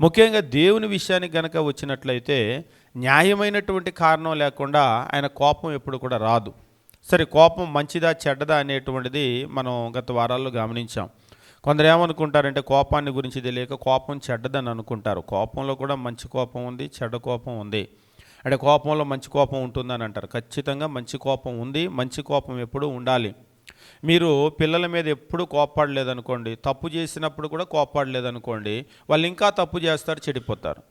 ముఖ్యంగా దేవుని విషయానికి గనక వచ్చినట్లయితే న్యాయమైనటువంటి కారణం లేకుండా ఆయన కోపం ఎప్పుడు కూడా రాదు. సరే కోపం మంచిదా చెడ్డదా అనేటువంటిది మనం గత వారాల్లో గమనించాం. కొందరు ఏమనుకుంటారంటే కోపాన్ని గురించి తెలియక కోపం చెడ్డదని అనుకుంటారు. కోపంలో కూడా మంచి కోపం ఉంది చెడ్డ కోపం ఉంది. అంటే కోపంలో మంచి కోపం ఉంటుందని అంటారు. ఖచ్చితంగా మంచి కోపం ఉంది మంచి కోపం ఎప్పుడూ ఉండాలి. మీరు పిల్లల మీద ఎప్పుడు కోపాడలేదనుకోండి తప్పు చేసినప్పుడు కూడా కోప్పడలేదనుకోండి వాళ్ళు ఇంకా తప్పు చేస్తారు చెడిపోతారు.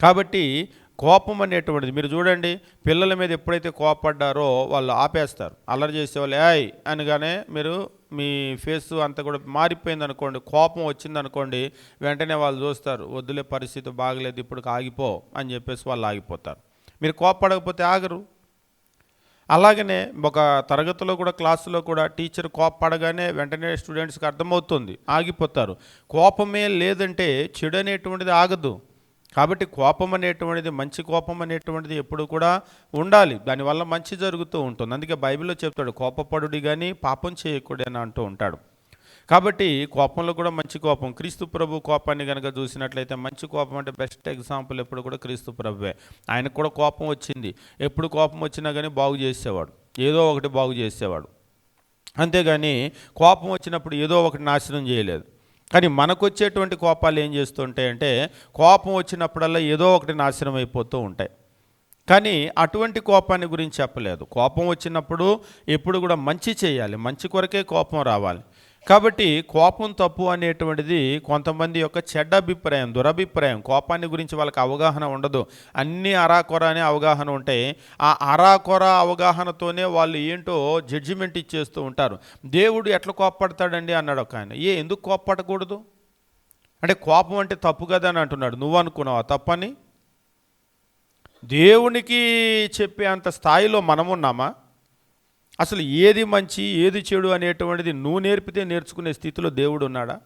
కాబట్టి కోపం అనేటువంటిది మీరు చూడండి పిల్లల మీద ఎప్పుడైతే కోపడ్డారో వాళ్ళు ఆపేస్తారు. అల్లరి చేసేవాళ్ళు ఏయ్ అనగానే మీరు మీ ఫేస్ అంతా కూడా మారిపోయింది అనుకోండి కోపం వచ్చింది అనుకోండి వెంటనే వాళ్ళు చూస్తారు వద్దులే పరిస్థితి బాగలేదు ఇప్పుడు ఆగిపో అని చెప్పేసి వాళ్ళు ఆగిపోతారు. మీరు కోపడకపోతే ఆగరు. అలాగనే ఒక తరగతిలో కూడా క్లాసులో కూడా టీచర్ కోపడగానే వెంటనే స్టూడెంట్స్కి అర్థమవుతుంది ఆగిపోతారు. కోపమే లేదంటే చెడు అనేటువంటిది ఆగదు. కాబట్టి కోపం అనేటువంటిది మంచి కోపం అనేటువంటిది ఎప్పుడు కూడా ఉండాలి. దానివల్ల మంచి జరుగుతూ ఉంటుంది. అందుకే బైబిల్లో చెప్తాడు కోపపడుడి కానీ పాపం చేయకూడదని అని అంటూ ఉంటాడు. కాబట్టి కోపంలో కూడా మంచి కోపం. క్రీస్తు ప్రభు కోపాన్ని కనుక చూసినట్లయితే మంచి కోపం అంటే బెస్ట్ ఎగ్జాంపుల్ ఎప్పుడు కూడా క్రీస్తు ప్రభువే. ఆయనకు కూడా కోపం వచ్చింది. ఎప్పుడు కోపం వచ్చినా కానీ బాగు చేసేవాడు. ఏదో ఒకటి బాగు చేసేవాడు. అంతేగాని కోపం వచ్చినప్పుడు ఏదో ఒకటి నాశనం చేయలేదు. కానీ మనకు వచ్చేటువంటి కోపాలు ఏం చేస్తుంటాయంటే కోపం వచ్చినప్పుడల్లా ఏదో ఒకటి నాశనం అయిపోతూ ఉంటాయి. కానీ అటువంటి కోపాన్ని గురించి చెప్పలేదు. కోపం వచ్చినప్పుడు ఎప్పుడు కూడా మంచి చేయాలి. మంచి కొరకే కోపం రావాలి. కాబట్టి కోపం తప్పు అనేటువంటిది కొంతమంది యొక్క చెడ్డ అభిప్రాయం దురభిప్రాయం. కోపాన్ని గురించి వాళ్ళకి అవగాహన ఉండదు. అన్ని అరాకొర అనే అవగాహన ఉంటాయి ఆ అరాకొర అవగాహనతోనే వాళ్ళు ఏంటో జడ్జిమెంట్ ఇచ్చేస్తూ ఉంటారు. దేవుడు ఎట్లా కోప్పడతాడండి అన్నాడు ఒక ఆయన. ఏ ఎందుకు కోప్పడకూడదు? అంటే కోపం అంటే తప్పు కదా అని అంటున్నాడు. నువ్వు అనుకున్నావా తప్పని? దేవునికి చెప్పే అంత స్థాయిలో మనమున్నామా? అసలు ఏది మంచి ఏది చెడు అనేటువంటిది నువ్వు నేర్పితే నేర్చుకునే స్థితిలో దేవుడు ఉన్నాడా?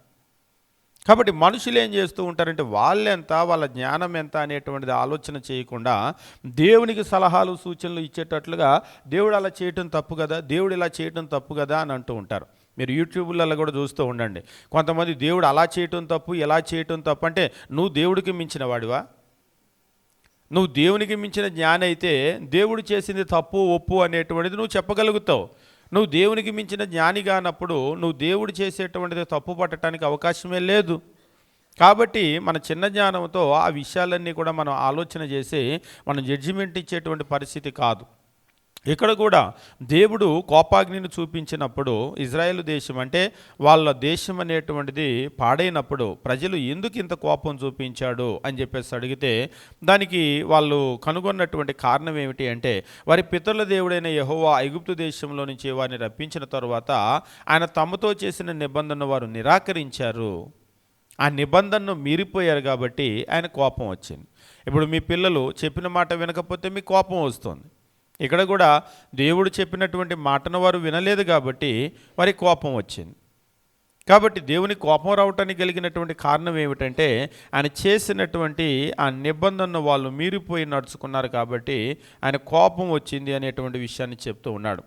కాబట్టి మనుషులు ఏం చేస్తూ ఉంటారంటే వాళ్ళెంత వాళ్ళ జ్ఞానం ఎంత అనేటువంటిది ఆలోచన చేయకుండా దేవునికి సలహాలు సూచనలు ఇచ్చేటట్లుగా దేవుడు అలా చేయటం తప్పు కదా దేవుడు ఇలా చేయటం తప్పు కదా అని అంటూ ఉంటారు. మీరు యూట్యూబ్లలో కూడా చూస్తూ ఉండండి. కొంతమంది దేవుడు అలా చేయటం తప్పు ఎలా చేయటం తప్పు అంటే నువ్వు దేవుడికి మించిన వాడివా? నువ్వు దేవునికి మించిన జ్ఞాని అయితే దేవుడు చేసింది తప్పు ఒప్పు అనేటువంటిది నువ్వు చెప్పగలుగుతావు. నువ్వు దేవునికి మించిన జ్ఞాని కానప్పుడు నువ్వు దేవుడు చేసేటువంటిది తప్పు పట్టడానికి అవకాశమే లేదు. కాబట్టి మన చిన్న జ్ఞానంతో ఆ విషయాలన్నీ కూడా మనం ఆలోచన చేసి మనం జడ్జిమెంట్ ఇచ్చేటువంటి పరిస్థితి కాదు. ఇక్కడ కూడా దేవుడు కోపాగ్నిని చూపించినప్పుడు ఇజ్రాయెల్ దేశం అంటే వాళ్ళ దేశం అనేటువంటిది పాడైనప్పుడు ప్రజలు ఎందుకు ఇంత కోపం చూపించాడు అని చెప్పేసి అడిగితే దానికి వాళ్ళు కనుగొన్నటువంటి కారణం ఏమిటి అంటే వారి పితరుల దేవుడైన యహోవా ఐగుప్తు దేశంలో నుంచి వారిని రప్పించిన తరువాత ఆయన తమతో చేసిన నిబంధన వారు నిరాకరించారు. ఆ నిబంధనను మీరిపోయారు కాబట్టి ఆయన కోపం వచ్చింది. ఇప్పుడు మీ పిల్లలు చెప్పిన మాట వినకపోతే మీ కోపం వస్తుంది. ఇక్కడ కూడా దేవుడు చెప్పినటువంటి మాటను వారు వినలేదు కాబట్టి వారి కోపం వచ్చింది. కాబట్టి దేవుని కోపం రావటానికి కలిగినటువంటి కారణం ఏమిటంటే ఆయన చేసినటువంటి ఆ నిబంధనను వాళ్ళు మీరిపోయి నడుచుకున్నారు కాబట్టి ఆయన కోపం వచ్చింది అనేటువంటి విషయాన్ని చెప్తూ ఉన్నాడు.